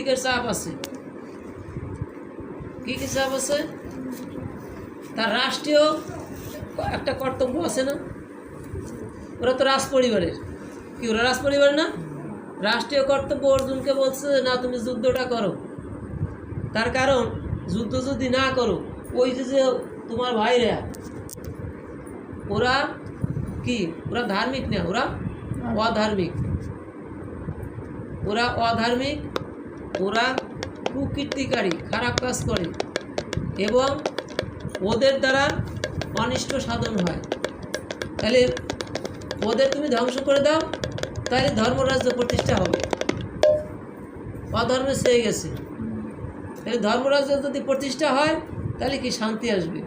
দিকের চাপ আছে। কি কি চাপ আছে? তার রাষ্ট্রীয় একটা কর্তব্য আছে না? ওরা তো রাজ পরিবারের কি ওরা রাজ পরিবার না? রাষ্ট্রীয় কর্তব্য অর্জুনকে বলছে না তুমি যুদ্ধটা করো। তার কারণ যুদ্ধ যদি না করো ওই যে যে তোমার ভাইরা ওরা কি? ওরা ধার্মিক না? ওরা অধার্মিক। ওরা অধার্মিক ওরা কুকীর্তিকারী, খারাপ কাজ করে এবং ওদের দ্বারা অনিষ্ট সাধন হয়। তাহলে ওদের তুমি ধ্বংস করে দাও, তাহলে ধর্মরাজ্য প্রতিষ্ঠা হবে। অধর্মে সেয়ে গেছে। তাহলে ধর্মরাজ্য যদি প্রতিষ্ঠা হয়, তাহলে কি শান্তি আসবে?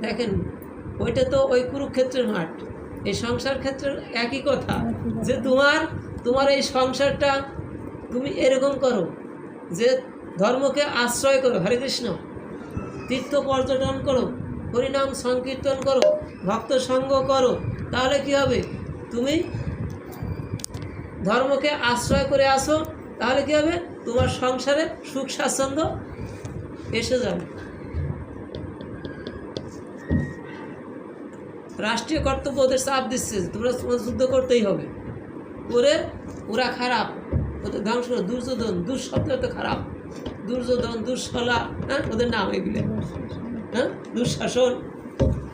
দেখেন, ওইটা তো ওই কুরুক্ষেত্রের মাঠ। এই সংসার ক্ষেত্রের একই কথা যে তোমার তোমার এই সংসারটা তুমি এরকম করো যে ধর্মকে আশ্রয় করো, হরে কৃষ্ণ। তীর্থ পর্যটন করো, হরিনাম সংকীর্তন করো, ভক্ত সঙ্গ করো, তাহলে কি হবে? তুমি ধর্মকে আশ্রয় করে আসো, তাহলে কি হবে? তোমার সংসারে সুখ স্বাচ্ছন্দ্য এসে যাবে। রাষ্ট্রীয় কর্তব্য ওদের চাপ দিচ্ছে, তোমরা যুদ্ধ করতেই হবে। করে ওরা খারাপ। ওদের ধ্বংস দুর্যোধন দুঃশব্দ তো খারাপ। দুর্যোধন, দুঃশলা হ্যাঁ? ওদের নাম এগুলো। হ্যাঁ? দুঃশাসন।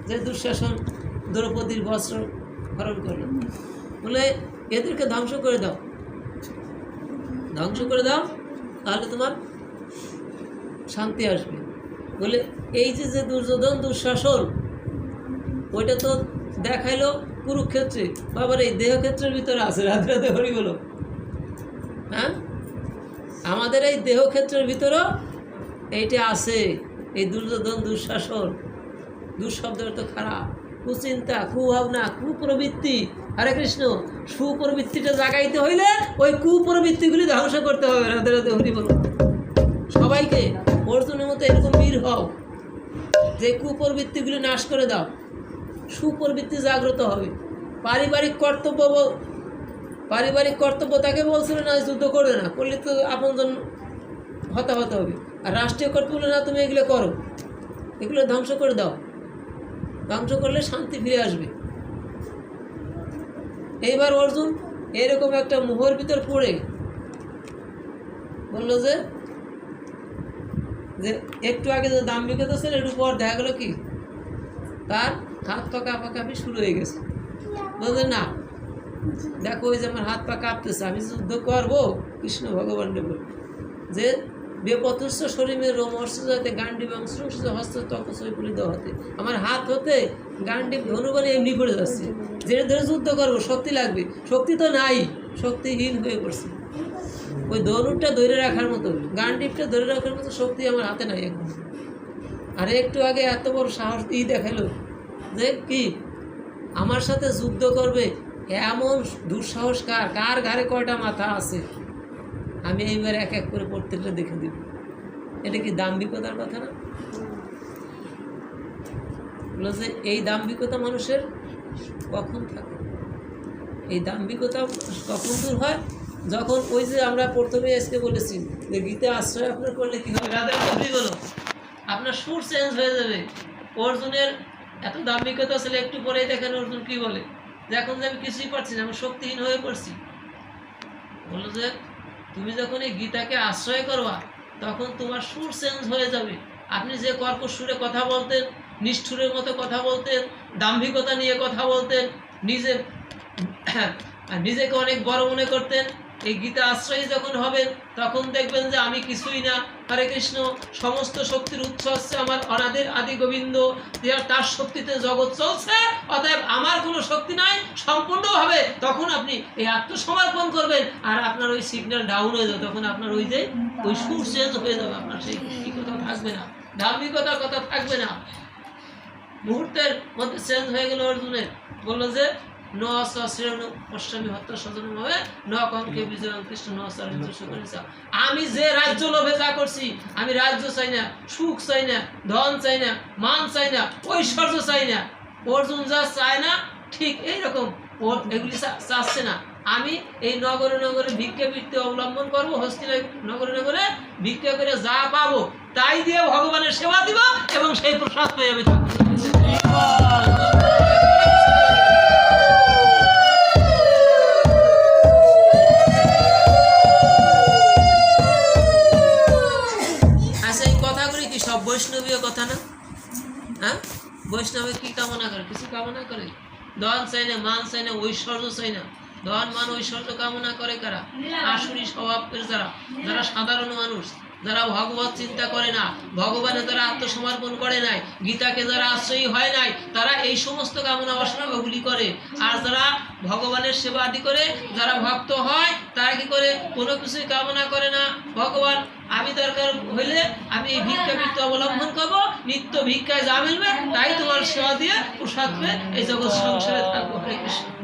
যে দুঃশাসন দ্রৌপদীর বস্ত্র হরণ করল। বলে, এদেরকে ধ্বংস করে দাও। ধ্বংস করে দাও, তাহলে তোমার শান্তি আসবে। বলে, এই যে যে দুর্যোধন, দুঃশাসন, ওইটা তো দেখাইলো কুরুক্ষেত্রে। বাবার এই দেহক্ষেত্রের ভিতরে আছে। রাধে রাধে হরি বলো। হ্যাঁ? আমাদের এই দেহক্ষেত্রের ভিতরেও এইটা আছে, এই দুর্যোধন দুঃশাসন। দুঃশব্দ তো খারাপ। কুচিন্তা, কুভাবনা, কুপ্রবৃত্তি। হরে কৃষ্ণ, সুপ্রবৃত্তিটা জাগাইতে হইলে ওই কুপ্রবৃত্তিগুলি ধ্বংস করতে হবে, রাধে রাধে হরি বলো। সবাইকে অর্জুনের মতো এরকম বীর হও, যে কুপ্রবৃত্তিগুলি নাশ করে দাও। সুপ্রবৃত্তি জাগ্রত হবে। পারিবারিক কর্তব্য পারিবারিক কর্তব্য তাকে বলছিল না, যুদ্ধ করবে না, করলে তো আপনজন হতাহত হবে। আর রাষ্ট্রীয় কর্তব্য না, তুমি এগুলো করো। এগুলো ধ্বংস করে দাও। ধ্বংস করলে শান্তি ফিরে আসবে। এইবার অর্জুন এরকম একটা মোহর ভিতর পড়ে বলল যে যে একটু আগে যে দাম বিকত ছিল একটু পর দেখা গেলো কি? তার হাত পা কাঁপাকাঁপি শুরু হয়ে গেছে। বলছে না দেখো ওই যে আমার হাত পা কাঁপতেছে, আমি যুদ্ধ করব, কৃষ্ণ ভগবান বলে যে বেপতুষ্য শরীরের রোমর্ষ যাতে গান্ডি মাংস হস্ত তক সৈপুলিত হতে। আমার হাত হতে গান্ডি ধনুবানে এমনি পড়ে যাচ্ছে। যেটা ধরে যুদ্ধ করব, শক্তি লাগবে। শক্তি তো নাই, শক্তিহীন হয়ে পড়ছে। ওই ধনুরটা ধরে রাখার মতো, গান্ডিপটা ধরে রাখার মতো শক্তি আমার হাতে নাই এখন। আর একটু আগে এত বড় সাহস ই দেখাল যে কি? আমার সাথে যুদ্ধ করবে এমন দুঃসাহস কার কার ঘাড়ে কয়টা মাথা আছে? আমি এইবার এক এক করে প্রত্যেকটা দেখে দিব। এটা কি দাম্ভিকতার কথা না? বলল যে এই দাম্ভিকতা মানুষের কখন থাকে? এই দাম্ভিকতা কখন দূর হয়? যখন ওই যে আমরা প্রথমে আজকে বলেছি যে গীতে আশ্রয় আপনার করলে কী হবে? রাধা বলো। আপনার সুর চেঞ্জ হয়ে যাবে। অর্জুনের এত দাম্ভিকতা ছিল, একটু পরেই দেখেন অর্জুন কি বলে। এখন যে আমি কিছুই পারছি না, আমি শক্তিহীন হয়ে পড়ছি। বলল যে, তুমি যখন এই গীতাকে আশ্রয় করবা, তখন তোমার সুর চেঞ্জ হয়ে যাবে। আপনি যে কর্কশ সুরে কথা বলতেন, নিষ্ঠুরের মতো কথা বলতেন, দাম্ভিকতা নিয়ে কথা বলতেন, নিজের, নিজেকে অনেক বড় মনে করতেন এই গীতা আশ্রয়ী যখন হবেন, তখন দেখবেন যে আমি কিছুই না। হরে কৃষ্ণ, সমস্ত শক্তির উৎস হচ্ছে আমার অনাদের আদি গোবিন্দ। তার শক্তিতে জগৎ চলছে, অতএব আমার কোনো শক্তি নাই, সম্পূর্ণভাবে তখন আপনি এই আত্মসমর্পণ করবেন। আর আপনার ওই সিগন্যাল ডাউন হয়ে যাবে, তখন আপনার ওই যে, ওই সুর চেঞ্জ হয়ে যাবে, আপনার সেই কথা থাকবে না, ধার্মিকতার কথা থাকবে না। মুহূর্তের মধ্যে চেঞ্জ হয়ে গেল অর্জুনের। বলল যে আমি যে রাজ্য লোভে যা করছি, আমি রাজ্য চাই না, সুখ চাই না, ধন চাই না, মান চাই না, ঐশ্বর্য চাই না। অর্জুন যা চায় না, ঠিক এইরকম। এগুলি চাচ্ছে না। আমি এই নগরে নগরে ভিক্ষা বৃত্তি অবলম্বন করব হস্তিনায় নগরে নগরে ভিক্ষা করে যা পাবো, তাই দিয়ে ভগবানের সেবা দিব এবং সেই প্রসাদ পেয়ে আমি বৈষ্ণবে কি কামনা করে? কিছু কামনা করে? ধন চাই না, মান চাই না, ঐশ্বর্য চাই না। ধন, মান, ঐশ্বর্য কামনা করে কারা? আসুরি স্বভাবের যারা যারা সাধারণ মানুষ, যারা ভগবত চিন্তা করে না ভগবানের যারা আত্মসমর্পণ করে নাই, গীতাকে যারা আশ্রয়ী হয় নাই, তারা এই সমস্ত কামনা বাসনা ওগুলি করে। আর যারা ভগবানের সেবা আদি করে, যারা ভক্ত হয়, তারা কি করে? কোনো কিছুই কামনা করে আমি দরকার হইলে আমি এই ভিক্ষা বৃত্তি অবলম্বন করব, নিত্য ভিক্ষায় যা মিলবে, তাই তোমার সেবা দিয়ে প্রসাদ হয়ে এই জগৎ সংসারে থাকব। হরে কৃষ্ণ।